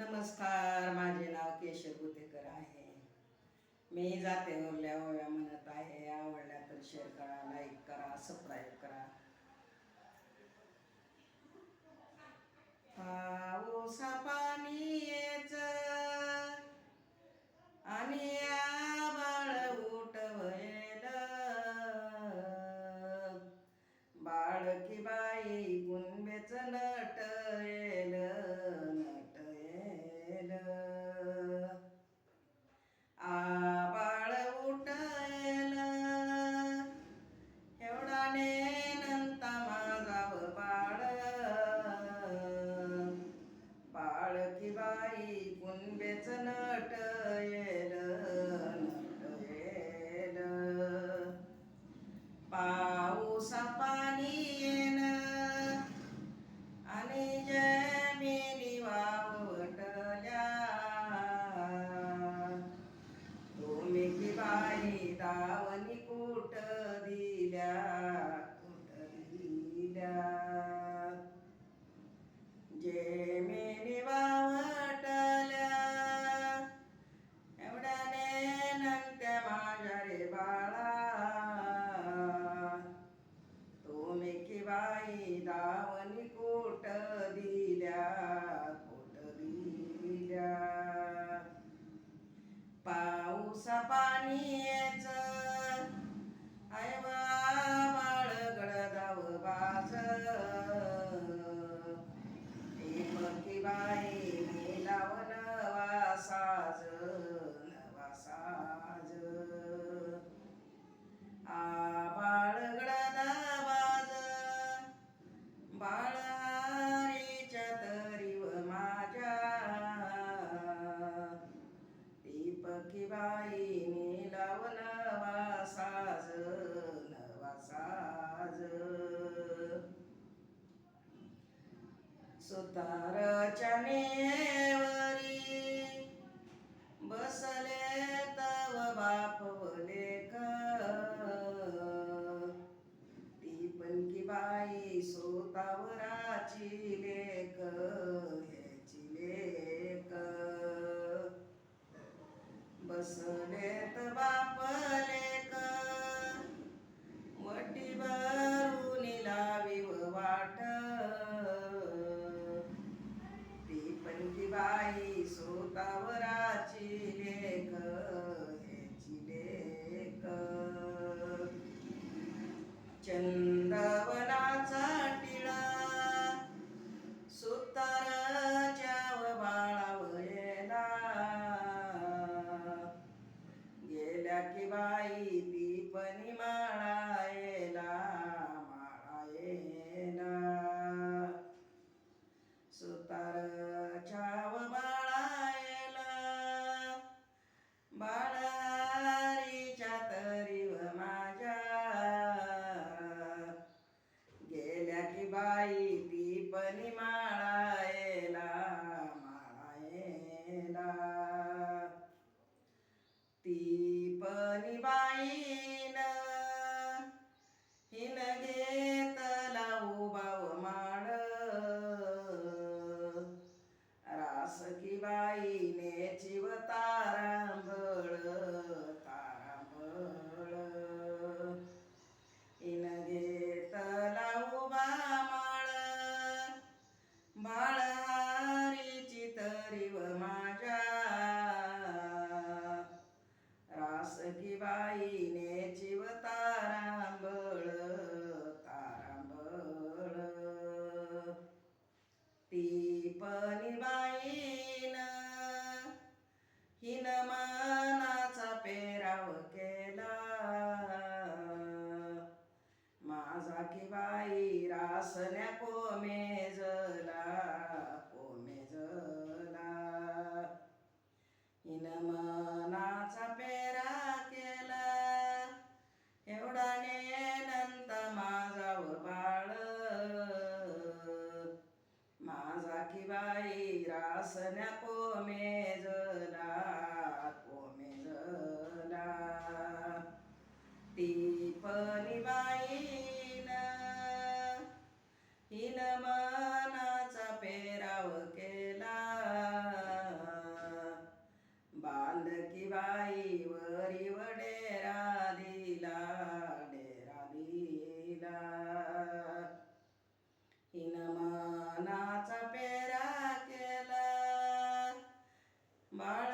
नमस्कार माझे नाव केशव गुतेकर आहे. मी जाते उरल्या ओव्या म्हणत आहे आवडल्या तर शेअर करा लाईक करा सबस्क्राईब करा. उसा पाणी सुताराच्या नेवरी बसले तव बाप लेख ती पलकी बाई सोतावराची लेख ह्याची लेख बसले गाई सोतावर Tchau. आईने जीव तारांबळ. तारांबळ ती पण बाईन हिन वासना कोमेजला कोमेजला ती पण बाई lar